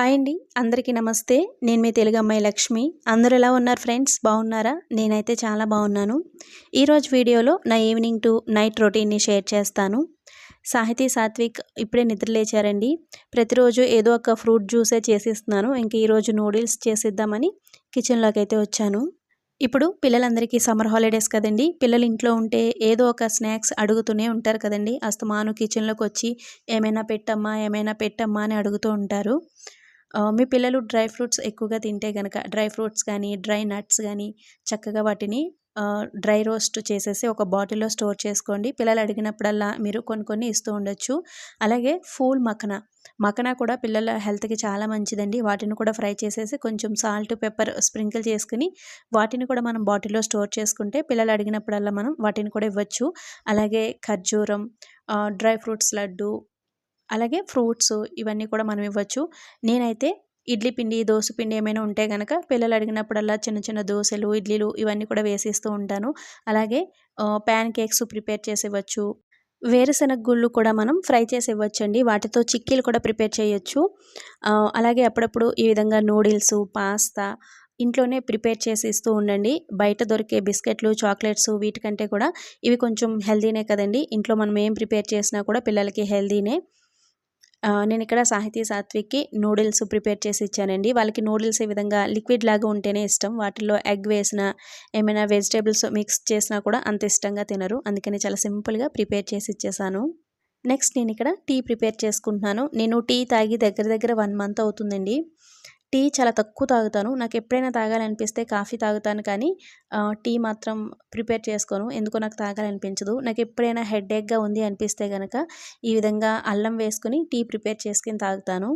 Hi అండి. అందరికీ నమస్తే. నేను మీ తెలుగు అమ్మాయి లక్ష్మి. అందరూ ఎలా ఉన్నారు ఫ్రెండ్స్? బాగున్నారా? నేనైతే చాలా బాగున్నాను. ఈరోజు వీడియోలో నా ఈవినింగ్ టు నైట్ రొటీన్ని షేర్ చేస్తాను. సాహితీ సాత్విక్ ఇప్పుడే నిద్రలేచారండి ప్రతిరోజు ఏదో ఒక ఫ్రూట్ జ్యూసే చేసిస్తున్నాను. ఇంక ఈరోజు నూడిల్స్ చేసిద్దామని కిచెన్లోకి అయితే వచ్చాను. ఇప్పుడు పిల్లలందరికీ సమ్మర్ హాలిడేస్ కదండి. పిల్లలు ఇంట్లో ఉంటే ఏదో ఒక స్నాక్స్ అడుగుతూనే ఉంటారు కదండి. అస్తమాను కిచెన్లోకి వచ్చి ఏమైనా పెట్టమ్మా ఏమైనా పెట్టమ్మా అని అడుగుతూ ఉంటారు. మీ పిల్లలు డ్రై ఫ్రూట్స్ ఎక్కువగా తింటే కనుక డ్రై ఫ్రూట్స్ కానీ డ్రై నట్స్ కానీ చక్కగా వాటిని డ్రై రోస్ట్ చేసేసి ఒక బాటిల్లో స్టోర్ చేసుకోండి. పిల్లలు అడిగినప్పుడల్లా మీరు కొన్ని కొన్ని ఇస్తూ ఉండొచ్చు. అలాగే ఫూల్ మఖన మఖన కూడా పిల్లల హెల్త్కి చాలా మంచిదండి. వాటిని కూడా ఫ్రై చేసేసి కొంచెం సాల్ట్ పెప్పర్ స్ప్రింకిల్ చేసుకుని వాటిని కూడా మనం బాటిల్లో స్టోర్ చేసుకుంటే పిల్లలు అడిగినప్పుడల్లా మనం వాటిని కూడా ఇవ్వచ్చు. అలాగే ఖర్జూరం డ్రై ఫ్రూట్స్ లడ్డు అలాగే ఫ్రూట్స్ ఇవన్నీ కూడా మనం ఇవ్వచ్చు. నేనైతే ఇడ్లీ పిండి దోశ పిండి ఏమైనా ఉంటే కనుక పిల్లలు అడిగినప్పుడల్లా చిన్న చిన్న దోశలు ఇడ్లీలు ఇవన్నీ కూడా వేసిస్తూ ఉంటాను. అలాగే ప్యాన్ కేక్స్ ప్రిపేర్ చేసి ఇవ్వచ్చు. వేరుశనగ గుళ్ళు కూడా మనం ఫ్రై చేసి ఇవ్వచ్చండి. వాటితో చిక్కీలు కూడా ప్రిపేర్ చేయొచ్చు. అలాగే అప్పుడప్పుడు ఈ విధంగా నూడిల్స్ పాస్తా ఇంట్లోనే ప్రిపేర్ చేసి ఇస్తూ ఉండండి. బయట దొరికే బిస్కెట్లు చాక్లెట్స్ వీటికంటే కూడా ఇవి కొంచెం హెల్దీనే కదండి. ఇంట్లో మనం ఏం ప్రిపేర్ చేసినా కూడా పిల్లలకి హెల్దీనే నేను ఇక్కడ సాహితీ సాత్విక్కి నూడిల్స్ ప్రిపేర్ చేసి ఇచ్చానండి. వాళ్ళకి నూడిల్స్ ఈ విధంగా లిక్విడ్ లాగా ఉంటేనే ఇష్టం. వాటిల్లో ఎగ్ వేసిన ఏమైనా వెజిటేబుల్స్ మిక్స్ చేసినా కూడా అంత ఇష్టంగా తినరు. అందుకని చాలా సింపుల్గా ప్రిపేర్ చేసి ఇచ్చేసాను. నెక్స్ట్ నేను ఇక్కడ టీ ప్రిపేర్ చేసుకుంటున్నాను. నేను టీ తాగి దగ్గర దగ్గర వన్ మంత్ అవుతుందండి. టీ చాలా తక్కువ తాగుతాను. నాకు ఎప్పుడైనా తాగాలనిపిస్తే కాఫీ తాగుతాను కానీ టీ మాత్రం ప్రిపేర్ చేసుకోను. ఎందుకో నాకు తాగాలనిపించదు. నాకు ఎప్పుడైనా హెడేక్గా ఉంది అనిపిస్తే కనుక ఈ విధంగా అల్లం వేసుకుని టీ ప్రిపేర్ చేసుకుని తాగుతాను.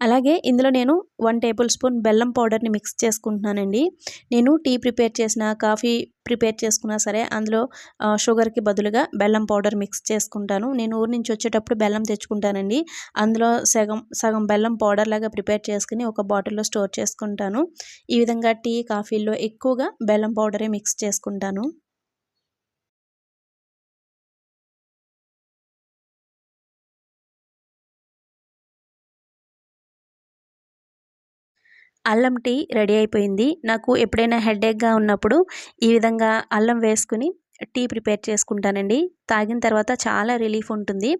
అలాగే ఇందులో నేను వన్ టేబుల్ స్పూన్ బెల్లం పౌడర్ని మిక్స్ చేసుకుంటున్నానండి. నేను టీ ప్రిపేర్ చేసిన కాఫీ ప్రిపేర్ చేసుకున్నా సరే అందులో షుగర్కి బదులుగా బెల్లం పౌడర్ మిక్స్ చేసుకుంటాను. నేను ఊరి నుంచి వచ్చేటప్పుడు బెల్లం తెచ్చుకుంటానండి. అందులో సగం సగం బెల్లం పౌడర్ లాగా ప్రిపేర్ చేసుకుని ఒక బాటిల్లో స్టోర్ చేసుకుంటాను. ఈ విధంగా టీ కాఫీల్లో ఎక్కువగా బెల్లం పౌడరే మిక్స్ చేసుకుంటాను. అల్లం టీ రెడీ అయిపోయింది. నాకు ఎప్పుడైనా హెడేక్గా ఉన్నప్పుడు ఈ విధంగా అల్లం వేసుకుని టీ ప్రిపేర్ చేసుకుంటానండి. తాగిన తర్వాత చాలా రిలీఫ్ ఉంటుంది.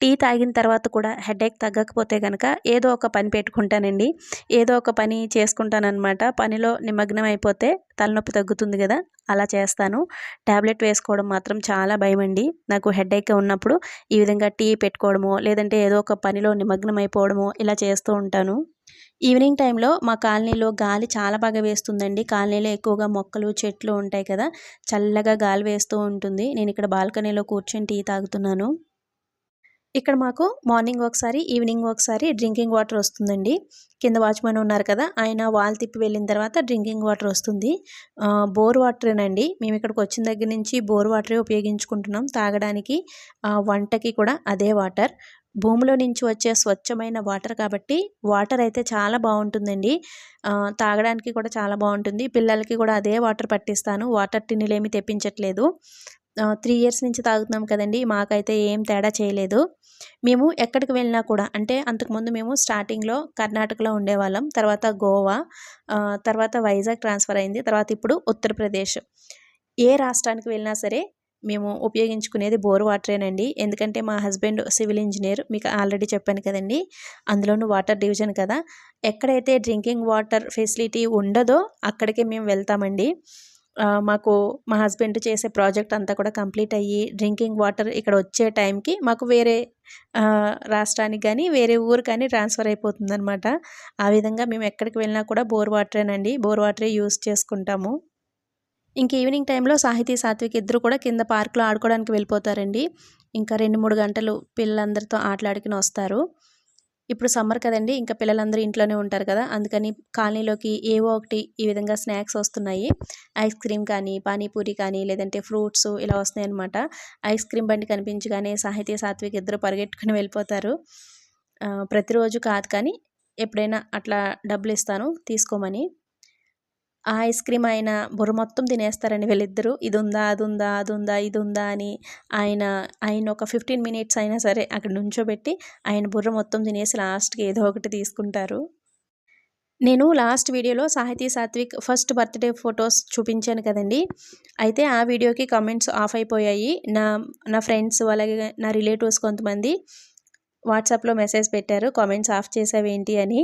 టీ తాగిన తర్వాత కూడా హెడేక్ తగ్గకపోతే కనుక ఏదో ఒక పని పెట్టుకుంటానండి. ఏదో ఒక పని చేసుకుంటానమాట పనిలో నిమగ్నం అయిపోతే తలనొప్పి తగ్గుతుంది కదా అలా చేస్తాను. ట్యాబ్లెట్ వేసుకోవడం మాత్రం చాలా భయం అండి నాకు హెడేక్గా ఉన్నప్పుడు ఈ విధంగా టీ పెట్టుకోవడమో లేదంటే ఏదో ఒక పనిలో నిమగ్నం అయిపోవడమో ఇలా చేస్తూ ఉంటాను. ఈవినింగ్ టైంలో మా కాలనీలో గాలి చాలా బాగా వేస్తుందండి. కాలనీలో ఎక్కువగా మొక్కలు చెట్లు ఉంటాయి కదా చల్లగా గాలి వేస్తూ ఉంటుంది. నేను ఇక్కడ బాల్కనీలో కూర్చొని టీ తాగుతున్నాను. ఇక్కడ మాకు మార్నింగ్ ఒకసారి ఈవినింగ్ ఒకసారి డ్రింకింగ్ వాటర్ వస్తుందండి. కింద వాచ్మెన్ ఉన్నారు కదా ఆయన వాల్ తిప్పి వెళ్ళిన తర్వాత డ్రింకింగ్ వాటర్ వస్తుంది. బోర్ వాటరేనండి. మేము ఇక్కడికి వచ్చిన దగ్గర నుంచి బోర్ వాటరే ఉపయోగించుకుంటున్నాం. తాగడానికి వంటకి కూడా అదే వాటర్. భూమిలో నుంచి వచ్చే స్వచ్ఛమైన వాటర్ కాబట్టి వాటర్ అయితే చాలా బాగుంటుందండి. తాగడానికి కూడా చాలా బాగుంటుంది. పిల్లలకి కూడా అదే వాటర్ పట్టిస్తాను. వాటర్ టిన్నులేమి తెప్పించట్లేదు. త్రీ ఇయర్స్ నుంచి తాగుతున్నాం కదండి. మాకైతే ఏం తేడా చేయలేదు. మేము ఎక్కడికి వెళ్ళినా కూడా అంటే అంతకుముందు మేము స్టార్టింగ్లో కర్ణాటకలో ఉండేవాళ్ళం తర్వాత గోవా తర్వాత వైజాగ్ ట్రాన్స్ఫర్ అయింది తర్వాత ఇప్పుడు ఉత్తరప్రదేశ్. ఏ రాష్ట్రానికి వెళ్ళినా సరే మేము ఉపయోగించుకునేది బోర్ వాటరేనండి. ఎందుకంటే మా హస్బెండ్ సివిల్ ఇంజనీర్ మీకు ఆల్రెడీ చెప్పాను కదండి. అందులోనూ వాటర్ డివిజన్ కదా. ఎక్కడైతే డ్రింకింగ్ వాటర్ ఫెసిలిటీ ఉండదో అక్కడికే మేము వెళ్తామండి. మాకు మా హస్బెండ్ చేసే ప్రాజెక్ట్ అంతా కూడా కంప్లీట్ అయ్యి డ్రింకింగ్ వాటర్ ఇక్కడ వచ్చే టైంకి మాకు వేరే రాష్ట్రానికి కానీ వేరే ఊరు కానీ ట్రాన్స్ఫర్ అయిపోతుందనమాట ఆ విధంగా మేము ఎక్కడికి వెళ్ళినా కూడా బోర్ వాటరేనండి. బోర్ వాటరే యూస్ చేసుకుంటాము. ఇంక ఈవినింగ్ టైంలో సాహితీ సాత్విక్ ఇద్దరు కూడా కింద పార్క్లో ఆడుకోవడానికి వెళ్ళిపోతారండి. ఇంకా రెండు మూడు గంటలు పిల్లలందరితో ఆటలాడుకుని వస్తారు. ఇప్పుడు సమ్మర్ కదండి ఇంకా పిల్లలందరూ ఇంట్లోనే ఉంటారు కదా అందుకని కాలనీలోకి ఏవో ఒకటి ఈ విధంగా స్నాక్స్ వస్తున్నాయి. ఐస్ క్రీమ్ కానీ పానీపూరి కానీ లేదంటే ఫ్రూట్స్ ఇలా వస్తున్నాయి అనమాట ఐస్ క్రీమ్ బండి కనిపించగానే సాహితీ సాత్విక్ ఇద్దరు పరిగెట్టుకుని వెళ్ళిపోతారు. ప్రతిరోజు కాదు కానీ ఎప్పుడైనా అట్లా డబ్బులు ఇస్తాను తీసుకోమని. ఆ ఐస్ క్రీమ్ ఆయన బుర్ర మొత్తం తినేస్తారని వీళ్ళిద్దరూ. ఇది ఉందా అది ఉందా అది ఉందా ఇది ఉందా అని ఆయన ఆయన ఒక ఫిఫ్టీన్ మినిట్స్ అయినా సరే అక్కడ నుంచోబెట్టి ఆయన బుర్ర మొత్తం తినేసి లాస్ట్కి ఏదో ఒకటి తీసుకుంటారు. నేను లాస్ట్ వీడియోలో సాహితీ సాత్విక్ ఫస్ట్ బర్త్డే ఫొటోస్ చూపించాను కదండి. అయితే ఆ వీడియోకి కామెంట్స్ ఆఫ్ అయిపోయాయి. నా నా ఫ్రెండ్స్ అలాగే నా రిలేటివ్స్ కొంతమంది వాట్సాప్లో మెసేజ్ పెట్టారు. కామెంట్స్ ఆఫ్ చేసావేంటి అని.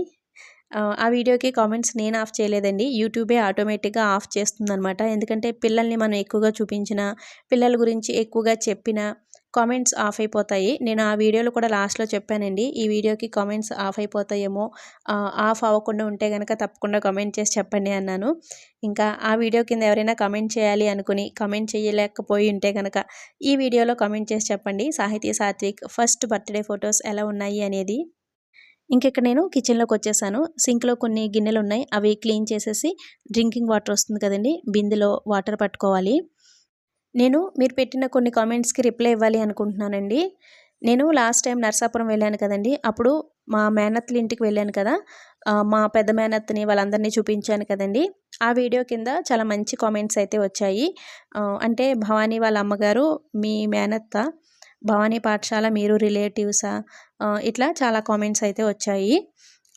ఆ వీడియోకి కామెంట్స్ నేను ఆఫ్ చేయలేదండి. యూట్యూబే ఆటోమేటిక్గా ఆఫ్ చేస్తుందనమాట ఎందుకంటే పిల్లల్ని మనం ఎక్కువగా చూపించిన పిల్లల గురించి ఎక్కువగా చెప్పిన కామెంట్స్ ఆఫ్ అయిపోతాయి. నేను ఆ వీడియోలో కూడా లాస్ట్లో చెప్పానండి. ఈ వీడియోకి కామెంట్స్ ఆఫ్ అయిపోతాయేమో ఆఫ్ అవ్వకుండా ఉంటే కనుక తప్పకుండా కామెంట్ చేసి చెప్పండి అన్నాను. ఇంకా ఆ వీడియో కింద ఎవరైనా కామెంట్ చేయాలి అనుకుని కమెంట్ చేయలేకపోయి ఉంటే కనుక ఈ వీడియోలో కమెంట్ చేసి చెప్పండి. సాహితీ సాత్విక్ ఫస్ట్ బర్త్డే ఫొటోస్ ఎలా ఉన్నాయి అనేది. ఇంకెక్కడ నేను కిచెన్లోకి వచ్చేసాను. సింక్లో కొన్ని గిన్నెలు ఉన్నాయి అవి క్లీన్ చేసేసి డ్రింకింగ్ వాటర్ వస్తుంది కదండి బిందెలో వాటర్ పట్టుకోవాలి. నేను మీరు పెట్టిన కొన్ని కామెంట్స్కి రిప్లై ఇవ్వాలి అనుకుంటున్నానండి. నేను లాస్ట్ టైం నర్సాపురం వెళ్ళాను కదండి అప్పుడు మా మేనత్తుల ఇంటికి వెళ్ళాను కదా మా పెద్ద మేనత్తని వాళ్ళందరినీ చూపించాను కదండి. ఆ వీడియో కింద చాలా మంచి కామెంట్స్ అయితే వచ్చాయి. అంటే భవానీ వాళ్ళ అమ్మగారు మీ మేనత్త భవానీ పాఠశాల మీరు రిలేటివ్సా ఇట్లా చాలా కామెంట్స్ అయితే వచ్చాయి.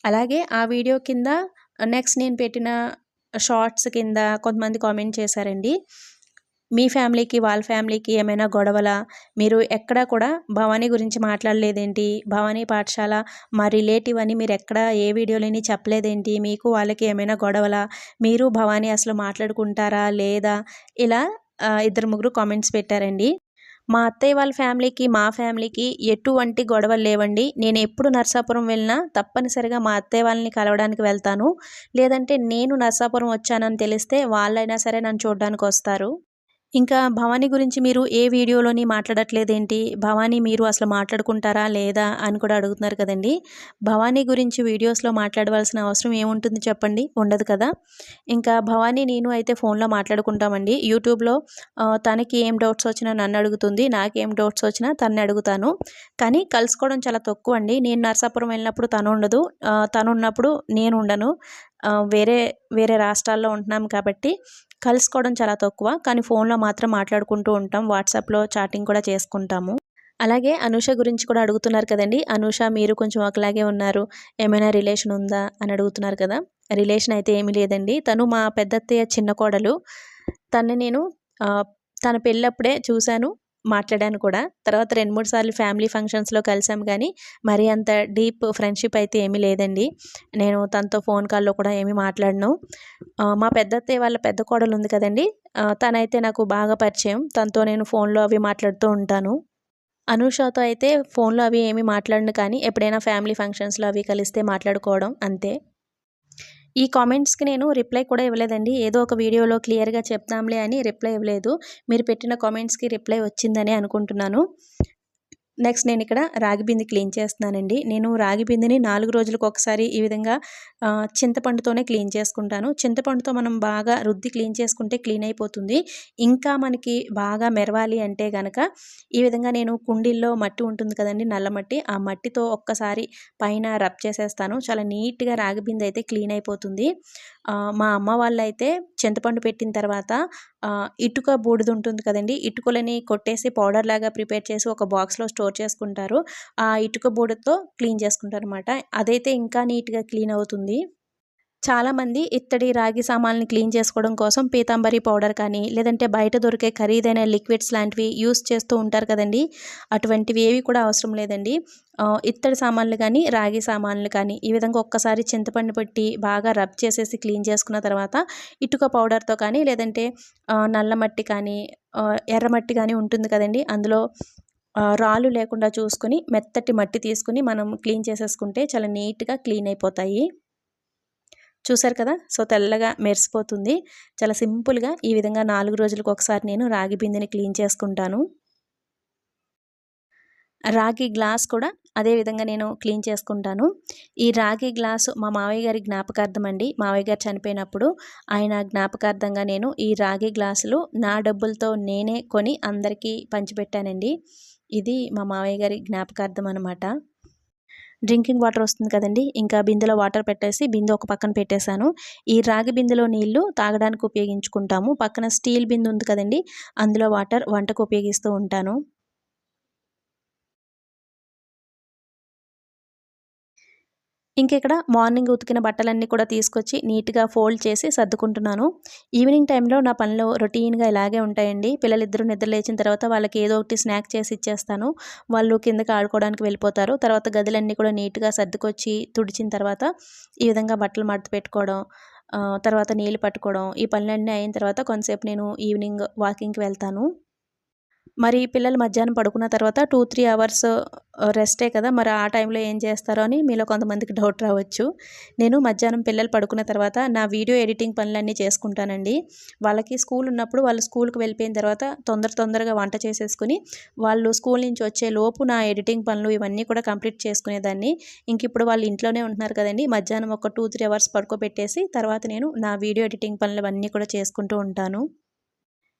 అలాగే ఆ వీడియో కింద నెక్స్ట్ నేను పెట్టిన షార్ట్స్ కింద కొంతమంది కామెంట్ చేశారండి. మీ ఫ్యామిలీకి వాళ్ళ ఫ్యామిలీకి ఏమైనా గొడవల? మీరు ఎక్కడ కూడా భవానీ గురించి మాట్లాడలేదేంటి? భవానీ పాఠశాల మా రిలేటివ్ అని మీరు ఎక్కడ ఏ వీడియోలని చెప్పలేదేంటి? మీకు వాళ్ళకి ఏమైనా గొడవల? మీరు భవానీ అసలు మాట్లాడుకుంటారా? లేదా? ఇలా ఇద్దరు ముగ్గురు కామెంట్స్ పెట్టారండి. మా అత్తయ్య వాళ్ళ ఫ్యామిలీకి మా ఫ్యామిలీకి ఎటువంటి గొడవలు లేవండి. నేను ఎప్పుడు నర్సాపురం వెళ్ళినా తప్పనిసరిగా మా అత్తయ్య వాళ్ళని కలవడానికి వెళ్తాను. లేదంటే నేను నర్సాపురం వచ్చానని తెలిస్తే వాళ్ళైనా సరే నన్ను చూడడానికి వస్తారు ఇంకా భవానీ గురించి మీరు ఏ వీడియోలోని మాట్లాడట్లేదేంటి? భవానీ మీరు అసలు మాట్లాడుకుంటారా లేదా అని కూడా అడుగుతున్నారు కదండి. భవానీ గురించి వీడియోస్లో మాట్లాడవలసిన అవసరం ఏముంటుంది చెప్పండి? ఉండదు కదా. ఇంకా భవానీ నేను అయితే ఫోన్లో మాట్లాడుకుంటామండి. యూట్యూబ్లో తనకి ఏం డౌట్స్ వచ్చినా నన్ను అడుగుతుంది నాకేం డౌట్స్ వచ్చినా తనని అడుగుతాను. కానీ కలుసుకోవడం చాలా తక్కువ అండి. నేను నర్సాపురం వెళ్ళినప్పుడు తను ఉండదు. తను ఉన్నప్పుడు నేను ఉండను. వేరే వేరే రాష్ట్రాల్లో ఉంటున్నాం కాబట్టి కలుసుకోవడం చాలా తక్కువ కానీ ఫోన్లో మాత్రం మాట్లాడుకుంటూ ఉంటాం. వాట్సాప్లో చాటింగ్ కూడా చేసుకుంటాము. అలాగే అనూష గురించి కూడా అడుగుతున్నారు కదండి. అనూష మీరు కొంచెం ఒకలాగే ఉన్నారు. ఏమైనా రిలేషన్ ఉందా అని అడుగుతున్నారు కదా. రిలేషన్ అయితే ఏమీ లేదండి. తను మా పెద్దత్తయ్య చిన్న కోడలు. తను నేను తన పెళ్ళప్పుడే చూశాను. మాట్లాడాను కూడా. తర్వాత రెండు మూడు సార్లు ఫ్యామిలీ ఫంక్షన్స్లో కలిసాం కానీ మరీ అంత డీప్ ఫ్రెండ్షిప్ అయితే ఏమీ లేదండి. నేను తనతో ఫోన్ కాల్లో కూడా ఏమీ మాట్లాడను. మా పెద్దత్తయ్య వాళ్ళ పెద్ద కోడలు ఉంది కదండి. తనైతే నాకు బాగా పరిచయం. తనతో నేను ఫోన్లో అవి మాట్లాడుతూ ఉంటాను. అనూషతో అయితే ఫోన్లో అవి ఏమీ మాట్లాడను కానీ ఎప్పుడైనా ఫ్యామిలీ ఫంక్షన్స్లో అవి కలిస్తే మాట్లాడుకోవడం అంతే. ఈ కామెంట్స్కి నేను రిప్లై కూడా ఇవ్వలేదండి. ఏదో ఒక వీడియోలో క్లియర్గా చెప్తాంలే అని రిప్లై ఇవ్వలేదు. మీరు పెట్టిన కామెంట్స్కి రిప్లై వచ్చిందని అనుకుంటున్నాను. నెక్స్ట్ నేను ఇక్కడ రాగి బింది క్లీన్ చేస్తున్నానండి. నేను రాగి బిందిని నాలుగు రోజులకు ఒకసారి ఈ విధంగా చింతపండుతోనే క్లీన్ చేసుకుంటాను. చింతపండుతో మనం బాగా రుద్ది క్లీన్ చేసుకుంటే క్లీన్ అయిపోతుంది. ఇంకా మనకి బాగా మెరవాలి అంటే కనుక ఈ విధంగా నేను కుండీల్లో మట్టి ఉంటుంది కదండి నల్ల మట్టి ఆ మట్టితో ఒక్కసారి పైన రబ్ చేసేస్తాను. చాలా నీట్గా రాగి బింది అయితే క్లీన్ అయిపోతుంది. మా అమ్మ వాళ్ళైతే చింతపండు పెట్టిన తర్వాత ఇటుక బూడిద ఉంటుంది కదండి. ఇటుకలని కొట్టేసి పౌడర్ లాగా ప్రిపేర్ చేసి ఒక బాక్స్లో స్టోర్ చేసుకుంటారు. ఆ ఇటుక బూడిదతో క్లీన్ చేసుకుంటారు అనమాట అదైతే ఇంకా నీట్గా క్లీన్ అవుతుంది. చాలామంది ఇత్తడి రాగి సామాన్లు క్లీన్ చేసుకోవడం కోసం పీతాంబరి పౌడర్ కానీ లేదంటే బయట దొరికే ఖరీదైన లిక్విడ్స్ లాంటివి యూస్ చేస్తూ ఉంటారు కదండి. అటువంటివి ఏవి కూడా అవసరం లేదండి. ఇత్తడి సామాన్లు కానీ రాగి సామాన్లు కానీ ఈ విధంగా ఒక్కసారి చింతపండు పెట్టి బాగా రబ్ చేసేసి క్లీన్ చేసుకున్న తర్వాత ఇటుక పౌడర్తో కానీ లేదంటే నల్ల మట్టి కానీ ఎర్రమట్టి కానీ ఉంటుంది కదండి అందులో రాళ్ళు లేకుండా చూసుకుని మెత్తటి మట్టి తీసుకుని మనం క్లీన్ చేసేసుకుంటే చాలా నీట్గా క్లీన్ అయిపోతాయి. చూసారు కదా? సో తెల్లగా మెరిసిపోతుంది. చాలా సింపుల్గా ఈ విధంగా నాలుగు రోజులకు ఒకసారి నేను రాగి బిందెని క్లీన్ చేసుకుంటాను. రాగి గ్లాస్ కూడా అదే విధంగా నేను క్లీన్ చేసుకుంటాను. ఈ రాగి గ్లాసు మా మావయ్య గారి జ్ఞాపకార్థం అండి. మావయ్య గారు చనిపోయినప్పుడు ఆయన జ్ఞాపకార్థంగా నేను ఈ రాగి గ్లాసులు నా డబ్బులతో నేనే కొని అందరికీ పంచిపెట్టానండి. ఇది మా మావయ్య గారి జ్ఞాపకార్థం అనమాట డ్రింకింగ్ వాటర్ వస్తుంది కదండి. ఇంకా బిందెలో వాటర్ పెట్టేసి బిందె ఒక పక్కన పెట్టేశాను. ఈ రాగి బిందెలో నీళ్ళు తాగడానికి ఉపయోగించుకుంటాము. పక్కన స్టీల్ బిందె ఉంది కదండి. అందులో వాటర్ వంటకు ఉపయోగిస్తూ ఉంటాను. ఇక్కడ మార్నింగ్ ఉతికిన బట్టలన్నీ కూడా తీసుకొచ్చి నీట్గా ఫోల్డ్ చేసి సర్దుకుంటున్నాను. ఈవినింగ్ టైంలో నా పనులు రొటీన్గా ఇలాగే ఉంటాయండి. పిల్లలిద్దరూ నిద్ర లేచిన తర్వాత వాళ్ళకి ఏదో ఒకటి స్నాక్ చేసి ఇచ్చేస్తాను. వాళ్ళు కిందకి ఆడుకోవడానికి వెళ్ళిపోతారు. తర్వాత గదులన్నీ కూడా నీట్గా సర్దుకొచ్చి తుడిచిన తర్వాత ఈ విధంగా బట్టలు మడత పెట్టుకోవడం తర్వాత నీళ్ళు పట్టుకోవడం ఈ పనులన్నీ అయిన తర్వాత కొంతసేపు నేను ఈవినింగ్ వాకింగ్కి వెళ్తాను. మరి పిల్లలు మధ్యాహ్నం పడుకున్న తర్వాత టూ త్రీ అవర్స్ రెస్టే కదా మరి ఆ టైంలో ఏం చేస్తారో అని మీలో కొంతమందికి డౌట్ రావచ్చు. నేను మధ్యాహ్నం పిల్లలు పడుకున్న తర్వాత నా వీడియో ఎడిటింగ్ పనులన్నీ చేసుకుంటానండి. వాళ్ళకి స్కూల్ ఉన్నప్పుడు వాళ్ళు స్కూల్కి వెళ్ళిపోయిన తర్వాత తొందర తొందరగా వంట చేసేసుకుని వాళ్ళు స్కూల్ నుంచి వచ్చే లోపు నా ఎడిటింగ్ పనులు ఇవన్నీ కూడా కంప్లీట్ చేసుకునేదాన్ని. ఇంక ఇప్పుడు వాళ్ళు ఇంట్లోనే ఉంటున్నారు కదండి మధ్యాహ్నం ఒక టూ త్రీ అవర్స్ పడుకోబెట్టేసి తర్వాత నేను నా వీడియో ఎడిటింగ్ పనులు అవన్నీ కూడా చేసుకుంటూ ఉంటాను.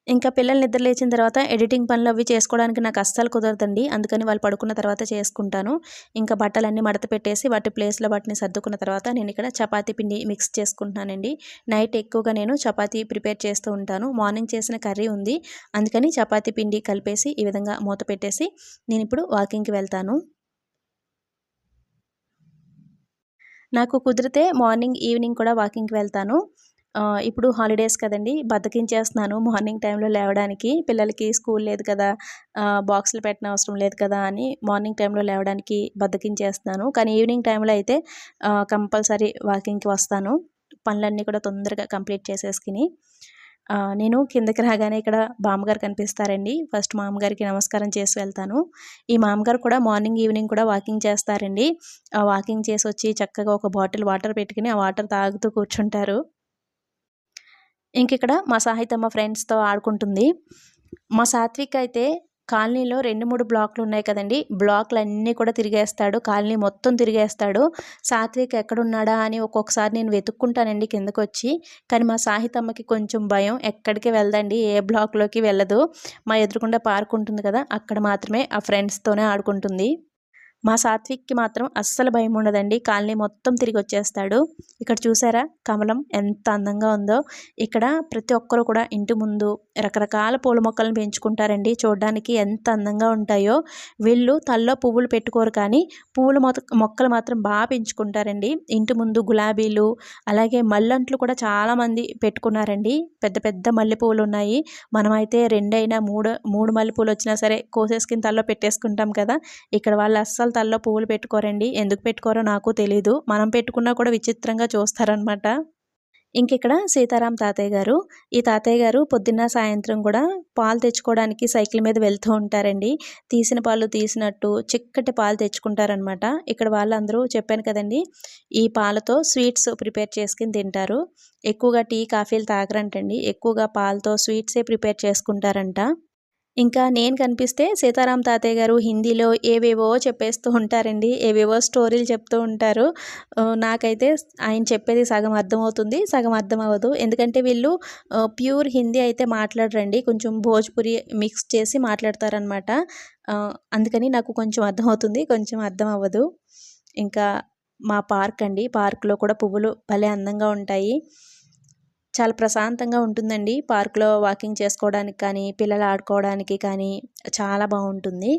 ఇంకా పిల్లలు నిద్ర లేచిన తర్వాత ఎడిటింగ్ పనులు అవి చేసుకోవడానికి నాకు అస్సలు కుదరదండి. అందుకని వాళ్ళు పడుకున్న తర్వాత చేసుకుంటాను. ఇంకా బట్టలన్నీ మడత పెట్టేసి వాటి ప్లేస్లో వాటిని సర్దుకున్న తర్వాత నేను ఇక్కడ చపాతీ పిండి మిక్స్ చేసుకుంటున్నానండి. నైట్ ఎక్కువగా నేను చపాతీ ప్రిపేర్ చేస్తూ ఉంటాను. మార్నింగ్ చేసిన కర్రీ ఉంది. అందుకని చపాతీ పిండి కలిపేసి ఈ విధంగా మూత పెట్టేసి నేను ఇప్పుడు వాకింగ్కి వెళ్తాను. నాకు కుదిరితే మార్నింగ్ ఈవినింగ్ కూడా వాకింగ్కి వెళ్తాను. ఇప్పుడు హాలిడేస్ కదండి. బతికించేస్తున్నాను. మార్నింగ్ టైంలో లేవడానికి. పిల్లలకి స్కూల్ లేదు కదా. బాక్సులు పెట్టిన అవసరం లేదు కదా అని మార్నింగ్ టైంలో లేవడానికి బద్దకించేస్తున్నాను కానీ ఈవినింగ్ టైంలో అయితే కంపల్సరీ వాకింగ్కి వస్తాను. పనులన్నీ కూడా తొందరగా కంప్లీట్ చేసేసుకుని నేను కిందకి రాగానే ఇక్కడ బామ్మగారు కనిపిస్తారండి. ఫస్ట్ మామగారికి నమస్కారం చేసి వెళ్తాను. ఈ మామగారు కూడా మార్నింగ్ ఈవినింగ్ కూడా వాకింగ్ చేస్తారండి. వాకింగ్ చేసి వచ్చి చక్కగా ఒక బాటిల్ వాటర్ పెట్టుకుని ఆ వాటర్ తాగుతూ కూర్చుంటారు. ఇంక ఇక్కడ మా సాహితమ్మ ఫ్రెండ్స్తో ఆడుకుంటుంది. మా సాత్విక్ అయితే కాలనీలో రెండు మూడు బ్లాక్లు ఉన్నాయి కదండి. బ్లాక్లు అన్నీ కూడా తిరిగేస్తాడు. కాలనీ మొత్తం తిరిగేస్తాడు. సాత్విక్ ఎక్కడున్నాడా అని ఒక్కొక్కసారి నేను వెతుక్కుంటానండి కిందకు వచ్చి కానీ మా సాహితమ్మకి కొంచెం భయం. ఎక్కడికి వెళ్దండి? ఏ బ్లాక్లోకి వెళ్ళదు. మా ఎదురుకుండా పార్క్ ఉంటుంది కదా అక్కడ మాత్రమే ఆ ఫ్రెండ్స్తోనే ఆడుకుంటుంది. మా సాత్విక్కి మాత్రం అస్సలు భయం ఉండదండి. కాలనీ మొత్తం తిరిగి వచ్చేస్తాడు. ఇక్కడ చూసారా? కమలం ఎంత అందంగా ఉందో. ఇక్కడ ప్రతి ఒక్కరు కూడా ఇంటి ముందు రకరకాల పూల మొక్కలను పెంచుకుంటారండి. చూడడానికి ఎంత అందంగా ఉంటాయో. వీళ్ళు తల్లో పువ్వులు పెట్టుకోరు కానీ పువ్వుల మొక్కలు మాత్రం బాగా పెంచుకుంటారండి. ఇంటి ముందు గులాబీలు అలాగే మల్లంట్లు కూడా చాలామంది పెట్టుకున్నారండి. పెద్ద పెద్ద మల్లెపూలు ఉన్నాయి. మనమైతే రెండైనా మూడు మూడు మల్లెపూలు వచ్చినా సరే కోసేసుకుని తల్లో పెట్టేసుకుంటాం కదా. ఇక్కడ వాళ్ళు అస్సలు తల్లో పువ్వులు పెట్టుకోరండి. ఎందుకు పెట్టుకోరో నాకు తెలీదు. మనం పెట్టుకున్నా కూడా విచిత్రంగా చూస్తారనమాట ఇంకిక్కడ సీతారాం తాతయ్య గారు. ఈ తాతయ్య గారు పొద్దున్న సాయంత్రం కూడా పాలు తెచ్చుకోవడానికి సైకిల్ మీద వెళ్తూ ఉంటారండి. తీసిన పాలు తీసినట్టు చిక్కటి పాలు తెచ్చుకుంటారనమాట ఇక్కడ వాళ్ళందరూ చెప్పాను కదండి ఈ పాలతో స్వీట్స్ ప్రిపేర్ చేసుకుని తింటారు. ఎక్కువగా టీ కాఫీలు తాగరంటండి. ఎక్కువగా పాలతో స్వీట్సే ప్రిపేర్ చేసుకుంటారంట. ఇంకా నేను కనిపిస్తే సీతారాం తాతయ్య గారు హిందీలో ఏవేవో చెప్పేస్తూ ఉంటారండి. ఏవేవో స్టోరీలు చెప్తూ ఉంటారు. నాకైతే ఆయన చెప్పేది సగం అర్థమవుతుంది సగం అర్థం అవ్వదు ఎందుకంటే వీళ్ళు ప్యూర్ హిందీ అయితే మాట్లాడరండి. కొంచెం భోజ్పురి మిక్స్ చేసి మాట్లాడతారనమాట అందుకని నాకు కొంచెం అర్థమవుతుంది కొంచెం అర్థం అవ్వదు ఇంకా మా పార్క్ అండి. పార్క్లో కూడా పువ్వులు భలే అందంగా ఉంటాయి. చాలా ప్రశాంతంగా ఉంటుందండి. పార్క్లో వాకింగ్ చేసుకోవడానికి కానీ పిల్లలు ఆడుకోవడానికి కానీ చాలా బాగుంటుంది.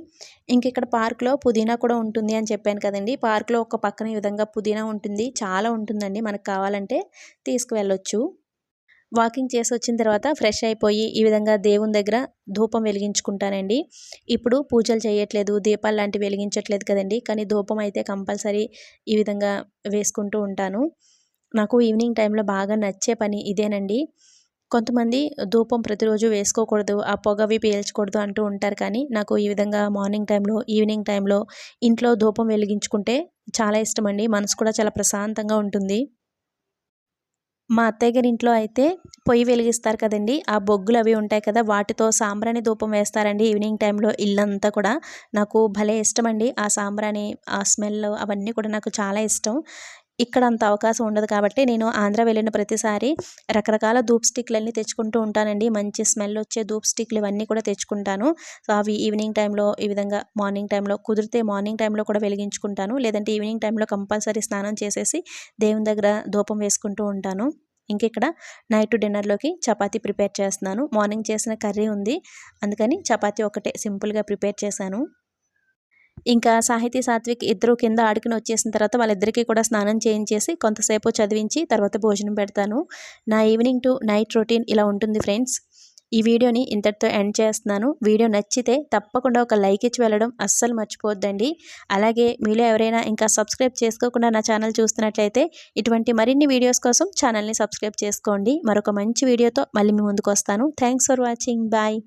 ఇంక ఇక్కడ పార్క్లో పుదీనా కూడా ఉంటుంది అని చెప్పాను కదండి. పార్క్లో ఒక పక్కన ఈ విధంగా పుదీనా ఉంటుంది. చాలా ఉంటుందండి మనకు కావాలంటే తీసుకువెళ్ళొచ్చు. వాకింగ్ చేసి వచ్చిన తర్వాత ఫ్రెష్ అయిపోయి ఈ విధంగా దేవుని దగ్గర ధూపం వెలిగించుకుంటానండి. ఇప్పుడు పూజలు చేయట్లేదు దీపాలు లాంటివి వెలిగించట్లేదు కదండి. కానీ ధూపం అయితే కంపల్సరీ ఈ విధంగా వేసుకుంటూ ఉంటాను. నాకు ఈవినింగ్ టైంలో బాగా నచ్చే పని ఇదేనండి. కొంతమంది ధూపం ప్రతిరోజు వేసుకోకూడదు ఆ పొగవి పీల్చకూడదు అంటూ ఉంటారు కానీ నాకు ఈ విధంగా మార్నింగ్ టైంలో ఈవినింగ్ టైంలో ఇంట్లో ధూపం వెలిగించుకుంటే చాలా ఇష్టం అండి మనసు కూడా చాలా ప్రశాంతంగా ఉంటుంది. మా అత్తయ్య గారి ఇంట్లో అయితే పొయ్యి వెలిగిస్తారు కదండి. ఆ బొగ్గులు అవి ఉంటాయి కదా వాటితో సాంబ్రాణి ధూపం వేస్తారండి ఈవినింగ్ టైంలో ఇల్లంతా కూడా. నాకు భలే ఇష్టం అండి ఆ సాంబ్రాణి ఆ స్మెల్ అవన్నీ కూడా నాకు చాలా ఇష్టం. ఇక్కడ అంత అవకాశం ఉండదు కాబట్టి నేను ఆంధ్ర వెళ్ళిన ప్రతిసారి రకరకాల ధూప్ స్టిక్లన్నీ తెచ్చుకుంటూ ఉంటానండి. మంచి స్మెల్ వచ్చే ధూప్ స్టిక్లు ఇవన్నీ కూడా తెచ్చుకుంటాను. సో అవి ఈవినింగ్ టైంలో ఈ విధంగా మార్నింగ్ టైంలో కుదిరితే మార్నింగ్ టైంలో కూడా వెలిగించుకుంటాను. లేదంటే ఈవినింగ్ టైంలో కంపల్సరీ స్నానం చేసేసి దేవుని దగ్గర ధూపం వేసుకుంటూ ఉంటాను. ఇంకిక్కడ నైట్ డిన్నర్లోకి చపాతీ ప్రిపేర్ చేస్తున్నాను. మార్నింగ్ చేసిన కర్రీ ఉంది. అందుకని చపాతీ ఒకటే సింపుల్గా ప్రిపేర్ చేశాను. ఇంకా సాహితీ సాత్విక్ ఇద్దరు కింద ఆడుకుని వచ్చేసిన తర్వాత వాళ్ళిద్దరికీ కూడా స్నానం చేయించేసి కొంతసేపు చదివించి తర్వాత భోజనం పెడతాను. నా ఈవినింగ్ టు నైట్ రొటీన్ ఇలా ఉంటుంది ఫ్రెండ్స్. ఈ వీడియోని ఇంతటితో ఎండ్ చేస్తున్నాను. వీడియో నచ్చితే తప్పకుండా ఒక లైక్ ఇచ్చి వెళ్ళడం అస్సలు మర్చిపోద్దండి అలాగే మీలో ఎవరైనా ఇంకా సబ్స్క్రైబ్ చేసుకోకుండా నా ఛానల్ చూస్తున్నట్లయితే ఇటువంటి మరిన్ని వీడియోస్ కోసం ఛానల్ని సబ్స్క్రైబ్ చేసుకోండి. మరొక మంచి వీడియోతో మళ్ళీ మీ ముందుకు వస్తాను. Thanks for watching. బాయ్.